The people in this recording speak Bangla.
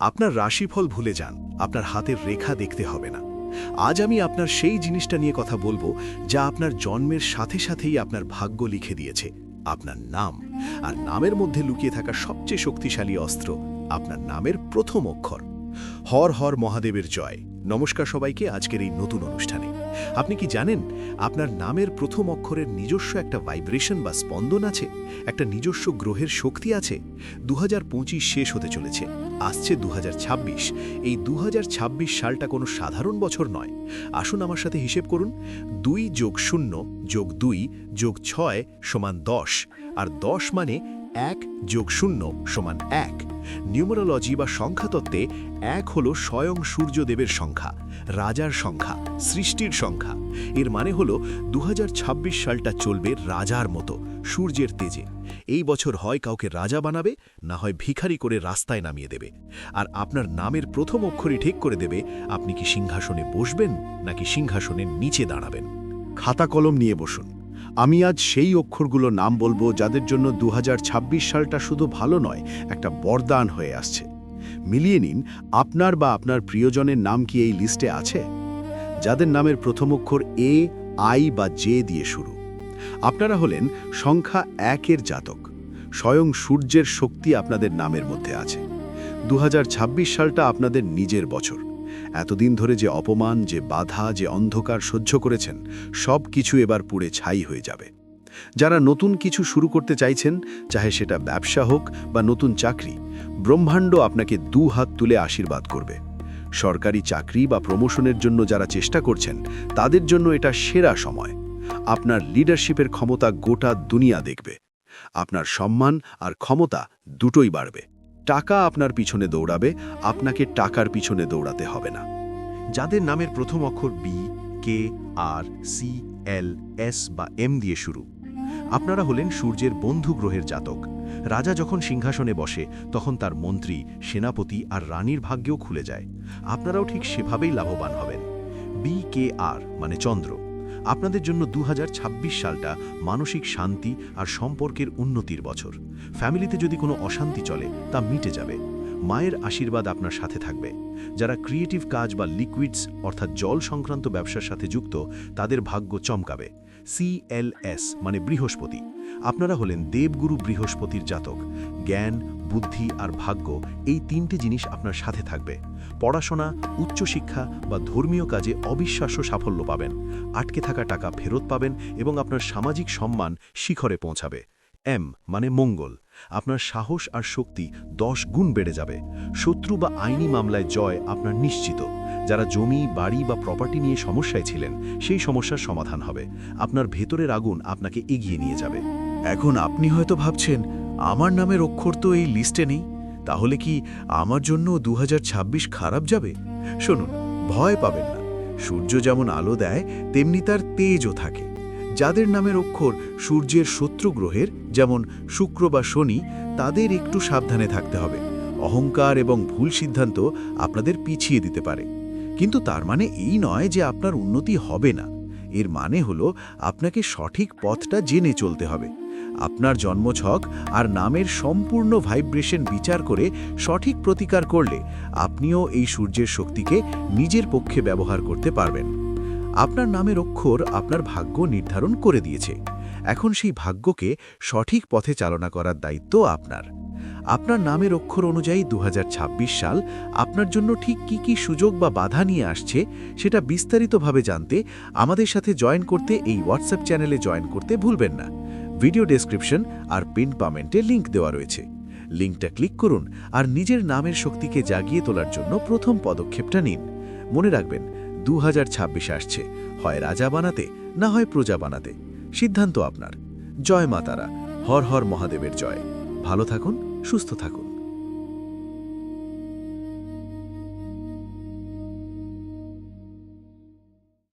আপনার রাশিফল ভুলে যান। আপনার হাতের রেখা দেখতে হবে না। আজ আমি আপনার সেই জিনিসটা নিয়ে কথা বলব, যা আপনার জন্মের সাথে সাথেই আপনার ভাগ্য লিখে দিয়েছে। আপনার নাম। আর নামের মধ্যে লুকিয়ে থাকা সবচেয়ে শক্তিশালী অস্ত্র আপনার নামের প্রথম অক্ষর। হর হর মহাদেবের জয়। নমস্কার সবাইকে আজকের এই নতুন অনুষ্ঠানে। আপনি কি জানেন, আপনার নামের প্রথম অক্ষরের নিজস্ব একটা ভাইব্রেশন বা স্পন্দন আছে? একটা নিজস্ব গ্রহের শক্তি আছে? দু হাজার পঁচিশ শেষ হতে চলেছে, আসছে দু হাজার ছাব্বিশ। এই দু হাজার ছাব্বিশ সালটা কোনো সাধারণ বছর নয়। আসুন আমার সাথে হিসেব করুন, দুই যোগ শূন্য যোগ দুই যোগ ছয় সমান দশ, আর দশ মানে এক যোগ শূন্য সমান এক। নিউমারোলজি বা সংখ্যাতত্ত্বে এক হলো স্বয়ং সূর্যদেবের সংখ্যা, রাজার সংখ্যা, সৃষ্টির সংখ্যা। এর মানে হলো দু হাজার ছাব্বিশ সালটা চলবে রাজার মতো, সূর্যের তেজে। এই বছর হয় কাউকে রাজা বানাবে, না হয় ভিখারি করে রাস্তায় নামিয়ে দেবে। আর আপনার নামের প্রথম অক্ষরই ঠিক করে দেবে, আপনি কি সিংহাসনে বসবেন, নাকি সিংহাসনের নিচে দাঁড়াবেন। খাতা কলম নিয়ে বসুন। আমি আজ সেই অক্ষরগুলো নাম বলব যাদের জন্য দু হাজার ছাব্বিশ সালটা শুধু ভালো নয়, একটা বরদান হয়ে আসছে। মিলিয়ে নিন, আপনার বা আপনার প্রিয়জনের নাম কি এই লিস্টে আছে? যাদের নামের প্রথম অক্ষর এ, আই বা জে দিয়ে শুরু। আপনারা হলেন সংখ্যা একের জাতক। স্বয়ং সূর্যের শক্তি আপনাদের নামের মধ্যে আছে। দু হাজার ছাব্বিশ সালটা আপনাদের নিজের বছর। এতদিন ধরে যে অপমান, যে বাধা, যে অন্ধকার সহ্য করেছেন, সব কিছু এবার পুড়ে ছাই হয়ে যাবে। যারা নতুন কিছু শুরু করতে চাইছেন, চাহে সেটা ব্যবসা হোক বা নতুন চাকরি, ব্রহ্মাণ্ড আপনাকে দু হাত তুলে আশীর্বাদ করবে। সরকারি চাকরি বা প্রমোশনের জন্য যারা চেষ্টা করছেন, তাদের জন্য এটা সেরা সময়। আপনার লিডারশিপের ক্ষমতা গোটা দুনিয়া দেখবে। আপনার সম্মান আর ক্ষমতা দুটোই বাড়বে। টাকা আপনার পিছনে দৌড়াবে, আপনাকে টাকার পিছনে দৌড়াতে হবে না। যাদের নামের প্রথম অক্ষর B K R C L S বা এম দিয়ে শুরু। আপনারা হলেন সূর্যের বন্ধু গ্রহের জাতক। রাজা যখন সিংহাসনে বসে, তখন তার মন্ত্রী, সেনাপতি আর রানীর ভাগ্যেও খুলে যায়। আপনারাও ঠিক সেভাবেই লাভবান হবেন। বি কে আর মানে চন্দ্র। আপনাদের জন্য দু হাজার ছাব্বিশ সালটা মানসিক শান্তি আর সম্পর্কের উন্নতির বছর। ফ্যামিলিতে যদি কোনো অশান্তি চলে, তা মিটে যাবে। মায়ের আশীর্বাদ আপনার সাথে থাকবে। যারা ক্রিয়েটিভ কাজ বা লিকুইডস, অর্থাৎ জল সংক্রান্ত ব্যবসার সাথে যুক্ত, তাদের ভাগ্য চমকাবে। সিএলএস মানে বৃহস্পতি। আপনারা হলেন দেবগুরু বৃহস্পতির জাতক। জ্ঞান বুদ্ধি আর ভাগ্য এই তিনটে জিনিস আপনার সাথে থাকবে। পড়াশোনা, উচ্চশিক্ষা বা ধর্মীয় কাজে অবিশ্বাস্য সাফল্য পাবেন। আটকে থাকা টাকা ফেরত পাবেন এবং আপনার সামাজিক সম্মান শিখরে পৌঁছাবে। এম মানে মঙ্গল। আপনার সাহস আর শক্তি দশ গুণ বেড়ে যাবে। শত্রু বা আইনি মামলায় জয় আপনার নিশ্চিত। যারা জমি, বাড়ি বা প্রপার্টি নিয়ে সমস্যায় ছিলেন, সেই সমস্যার সমাধান হবে। আপনার ভেতরের আগুন আপনাকে এগিয়ে নিয়ে যাবে। এখন আপনি হয়তো ভাবছেন আমার নামের অক্ষর তো এই লিস্টে নেই। তাহলে কি আমার জন্য দু হাজার ছাব্বিশ খারাপ যাবে? শুনুন, ভয় পাবেন না। সূর্য যেমন আলো দেয়, তেমনি তার তেজও থাকে। যাদের নামের অক্ষর সূর্যের শত্রু গ্রহের, যেমন শুক্র বা শনি, তাদের একটু সাবধানে থাকতে হবে। অহংকার এবং ভুল সিদ্ধান্ত আপনাদের পিছিয়ে দিতে পারে। কিন্তু তার মানে এই নয় যে আপনার উন্নতি হবে না। এর মানে হলো আপনাকে সঠিক পথটা জেনে চলতে হবে। আপনার জন্মছক আর নামের সম্পূর্ণ ভাইব্রেশন বিচার করে সঠিক প্রতিকার করলে আপনিও এই সূর্যের শক্তিকে নিজের পক্ষে ব্যবহার করতে পারবেন। আপনার নামের অক্ষর আপনার ভাগ্য নির্ধারণ করে দিয়েছে। এখন সেই ভাগ্যকে সঠিক পথে চালনা করার দায়িত্ব আপনার। আপনার নামের অক্ষর অনুযায়ী দু হাজার ছাব্বিশ সাল আপনার জন্য ঠিক কি কি সুযোগ বা বাধা নিয়ে আসছে সেটা বিস্তারিতভাবে জানতে আমাদের সাথে জয়েন করতে এই হোয়াটসঅ্যাপ চ্যানেলে জয়েন করতে ভুলবেন না। ভিডিও ডেসক্রিপশন আর পিন কমেন্টে লিঙ্ক দেওয়া রয়েছে। লিঙ্কটা ক্লিক করুন আর নিজের নামের শক্তিকে জাগিয়ে তোলার জন্য প্রথম পদক্ষেপটা নিন। মনে রাখবেন দু হাজার ছাব্বিশ আসছে। হয় রাজা বানাতে, না হয় প্রজা বানাতে। সিদ্ধান্ত আপনার। জয় মাতারা। হর হর মহাদেবের জয়। ভালো থাকুন, সুস্থ থাকুন।